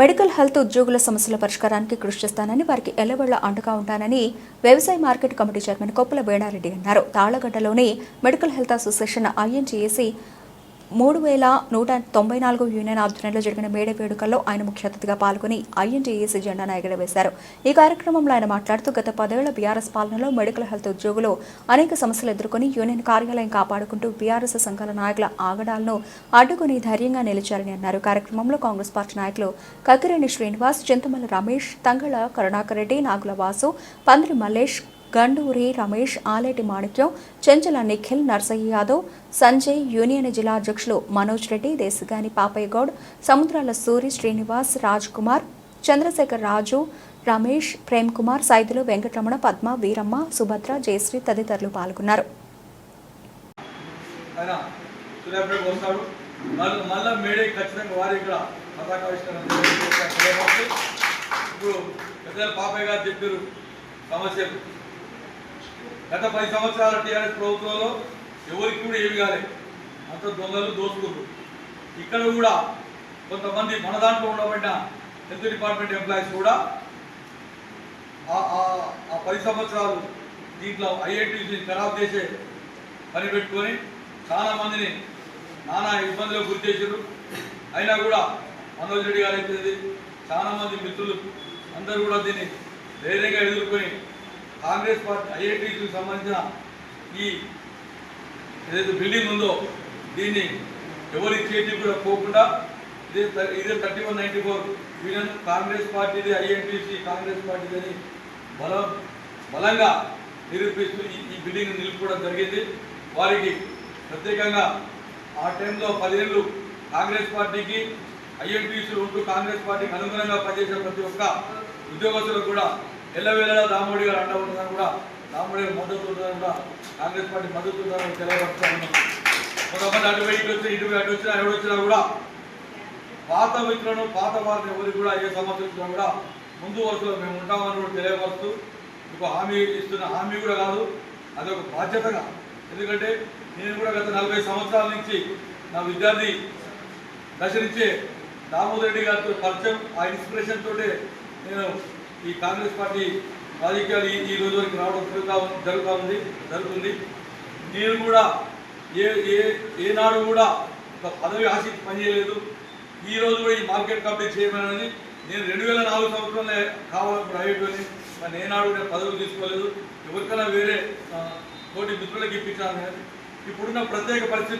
Medical health ఉద్యోగుల సమస్యల పరిష్కారానికి కృషి చేస్తానని వారికి ఎల్లవేళ అండగా ఉంటానని వ్యవసాయ market committee chairman Koppula Venareddy అన్నారు. తాళగడ్డలోని మెడికల్ హెల్త్ అసోసియేషన్ ఐఎన్జీఏసీ మూడు వేల నూట తొంభై నాలుగు యూనియన్ ఆధ్వర్యంలో జరిగిన మేడే వేడుకల్లో ఆయన ముఖ్య అతిథిగా పాల్గొని ఐఎన్టీఏసీ జెండాను ఎగరవేశారు ఈ కార్యక్రమంలో ఆయన మాట్లాడుతూ గత పదేళ్ళ బీఆర్ఎస్ పాలనలో మెడికల్ హెల్త్ ఉద్యోగులు అనేక సమస్యలు ఎదుర్కొని యూనియన్ కార్యాలయం కాపాడుకుంటూ బీఆర్ఎస్ సంఘాల నాయకుల ఆగడాలను అడ్డుకుని ధైర్యంగా నిలిచారని అన్నారు. కార్యక్రమంలో కాంగ్రెస్ పార్టీ నాయకులు కకిరేణి శ్రీనివాస్ చింతమల రమేష్ తంగళ కరుణాకర్ రెడ్డి నాగుల వాసు పందిరి మల్లేష్ గండూరి రమేష్ ఆలేటి మాణిక్యం చెంచల నిఖిల్ నర్సయ్య యాదవ్ సంజయ్ యూనియన్ జిల్లా అధ్యక్షులు మనోజ్ రెడ్డి దేశగాని పాపయ్య గౌడ్ సముద్రాల సూరి శ్రీనివాస్ రాజ్ కుమార్ చంద్రశేఖర్ రాజు రమేష్ ప్రేమ్ కుమార్ సైదులు వెంకటరమణ పద్మ వీరమ్మ సుభద్ర జయశ్రీ తదితరులు పాల్గొన్నారు. పాపయ్య గారు చెప్పారు సమస్యలు. గత పది సంవత్సరాల టీఆర్ఎస్ ప్రభుత్వంలో ఎవరికి కూడా ఏమి కాలేదు అంత దొంగలు దోచుకుంటు ఇక్కడ కూడా కొంతమంది మన దాంట్లో ఉండబడిన హెల్త్ డిపార్ట్మెంట్ ఎంప్లాయీస్ కూడా ఆ- పది సంవత్సరాలు దీంట్లో ఐఐటీసీ ఖరాబ్ చేసే పని పెట్టుకొని చాలామందిని నానా ఇబ్బందులకు గురి చేశారు అయినా కూడా మనోజ్ రెడ్డి గారు అయితే చాలా మంది మిత్రులు అందరూ కూడా దీన్ని ధైర్యంగా ఎదుర్కొని కాంగ్రెస్ పార్టీ ఐఐటీకి సంబంధించిన ఈ ఏదైతే బిల్డింగ్ ఉందో దీన్ని ఎవరి చేతికి కూడా పోకుండా ఇదే ఇదే thirty one ninety four union Congress పార్టీది ఐఎన్టీసీ కాంగ్రెస్ పార్టీది అని బలం బలంగా నిరూపిస్తూ ఈ బిల్డింగ్ నిలుపుకోవడం జరిగింది. వారికి ప్రత్యేకంగా ఆ టైంలో పదేళ్ళు కాంగ్రెస్ పార్టీకి ఐఎన్టీసీలు ఉంటూ కాంగ్రెస్ పార్టీకి అనుగుణంగా పనిచేసే ప్రతి ఒక్క ఉద్యోగస్తులకు కూడా ఎల్లవేళలా రాముడి గారు అండ ఉంటుందని కూడా రాముడి గారు మద్దతు ఉంటుందని కూడా కాంగ్రెస్ పార్టీ మద్దతు ఉంటుందని తెలియపరుస్తా ఉన్నాం కొంతమంది అటు ఇటు వచ్చి ఇటు అటు వచ్చినా ఎవరు వచ్చినా కూడా పాత మిత్రులను పాత వారిని ఎవరికి కూడా ఏ సమస్య వచ్చినా కూడా ముందు వరుసలో మేము ఉంటామని కూడా తెలియపరుస్తూ ఒక హామీ ఇస్తున్న హామీ కూడా కాదు అది ఒక బాధ్యతగా ఎందుకంటే నేను కూడా గత నలభై సంవత్సరాల నుంచి నా విద్యార్థి దశ నుంచే దామోదర్ రెడ్డి గారితో పరిచయం ఆ ఇన్స్పిరేషన్ తోటే నేను ఈ కాంగ్రెస్ పార్టీ రాజకీయాలు ఈ రోజు వరకు రావడం జరుగుతా జరుగుతూ ఉంది జరుగుతుంది. నేను కూడా ఏ ఏ ఏనాడు కూడా ఒక పదవి ఆశించి పనిచేయలేదు. ఈ రోజు కూడా ఈ మార్కెట్ కమిటీ చేయమని నేను రెండు వేల నాలుగు సంవత్సరంలో కావాలి ప్రైవేట్ అని కానీ ఏనాడు నేను పదవులు తీసుకోలేదు. ఎవరికైనా వేరే తోటి మిత్రులకు ఇప్పించాను ఇప్పుడున్న ప్రత్యేక పరిస్థితి